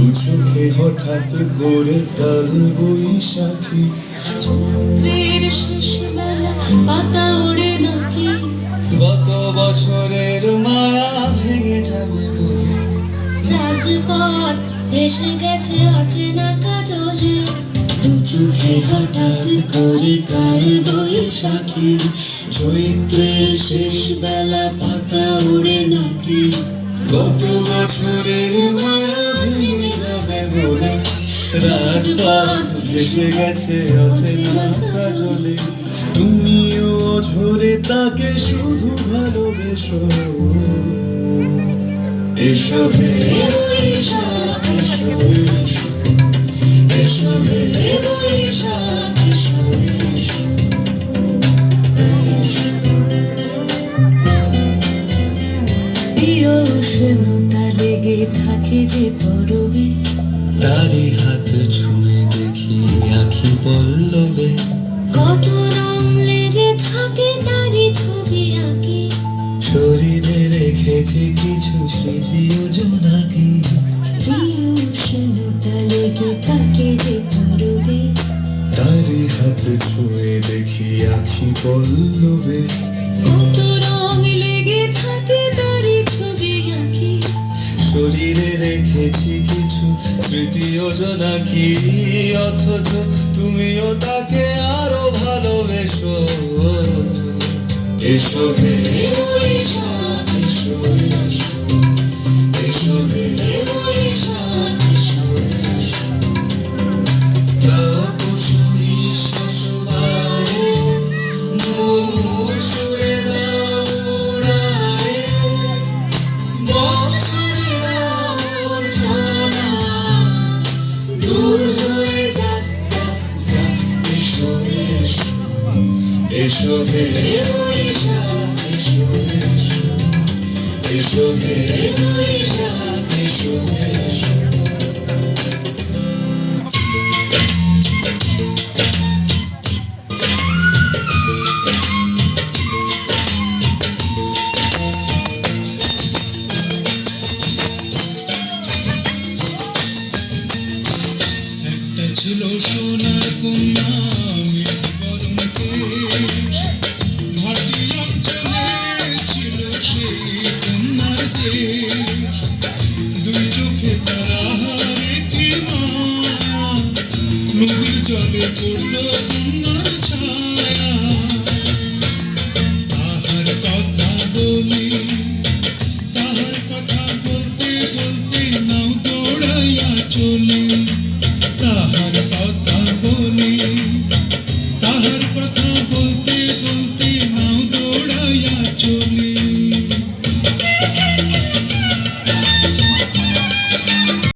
দু চোখে হঠাৎ করে কাল বৈশাখী চৈত্রের শেষ বেলা পাতা ওড়ে নাকি? গত বছরের মায়া ভেঙে যাবে বলে। রাজপথ ভেসে গেছে অচেনা কাজলে দু চোখে হঠাৎ করে কাল বৈশাখী চৈত্রের শেষ বেলা পাতা ওড়ে নাকি? গত বছরের মায়া রাজপথ ভেসে গেছে অচেনা তাকে শুধু ভালোবেসো এসো প্রিয় উষ্ণতা লেগে থাকে যে পরবে। তারি হাত ছুঁয়ে দেখি আখি পল্লবে। কত রং লেগে থাকে তারই ছবি আঁকি। শরীরে রেখেছি কিছু স্মৃতি ও জোনাকি প্রিয় উষ্ণতা লেগে থাকে যে পরবে। তারি হাত ছুঁয়ে দেখি আখি পল্লবে। কত রং লেগে থাকে তারই ছবি আঁকি। শরীরে রেখেছি স্মৃতি কি? অথচ তুমিও তাকে আরও ভালোবেসো। এসো হে এসো হে এসো, হে এসো। একটা ছিল সোনার কন্যা হারে কি